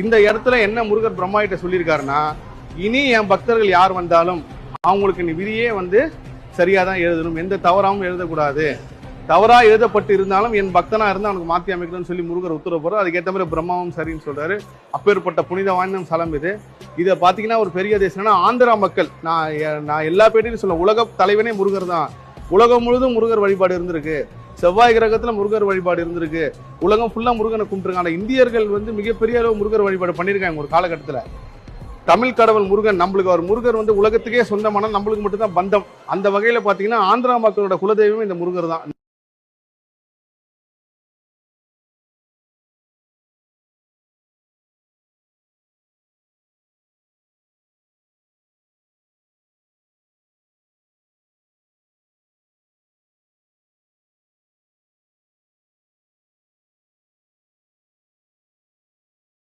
இந்த இடத்துல என்ன முருகர் பிரம்மாகிட்ட சொல்லியிருக்காருன்னா இனி என் பக்தர்கள் யார் வந்தாலும் அவங்களுக்கு நீ விதியே வந்து சரியாக தான் எழுதணும். எந்த தவறாகவும் எழுதக்கூடாது. தவறாக எழுதப்பட்டு இருந்தாலும் என் பக்தனாக இருந்தால் அவனுக்கு மாற்றி அமைக்கணும்னு சொல்லி முருகர் உத்தரவு போகிறார் அதுக்கேற்ற மாதிரி பிரம்மாவும் சரின்னு சொல்கிறாரு அப்பேற்பட்ட புனித வாய்ந்த ஸ்தலம் இது. இதை பார்த்தீங்கன்னா ஒரு பெரிய தேசம்னா ஆந்திரா மக்கள். நான் நான் எல்லா பேட்டையும் சொல்ல உலக தலைவனே முருகர் தான். உலகம் முழுதும் முருகர் வழிபாடு இருந்திருக்கு. செவ்வாய் கிரகத்துல முருகர் வழிபாடு இருந்திருக்கு. உலகம் ஃபுல்லா முருகனை கும்பிட்டுருக்காங்க. ஆனால் இந்தியர்கள் வந்து மிகப்பெரிய அளவு முருகர் வழிபாடு பண்ணியிருக்காங்க ஒரு காலகட்டத்துல. தமிழ் கடவுள் முருகன் நம்மளுக்கு அவர் முருகர் வந்து உலகத்துக்கே சொந்தமான நம்மளுக்கு மட்டும்தான் பந்தம். அந்த வகையில பாத்தீங்கன்னா ஆந்திரா மக்களோட குலதெய்வம் இந்த முருகர் தான்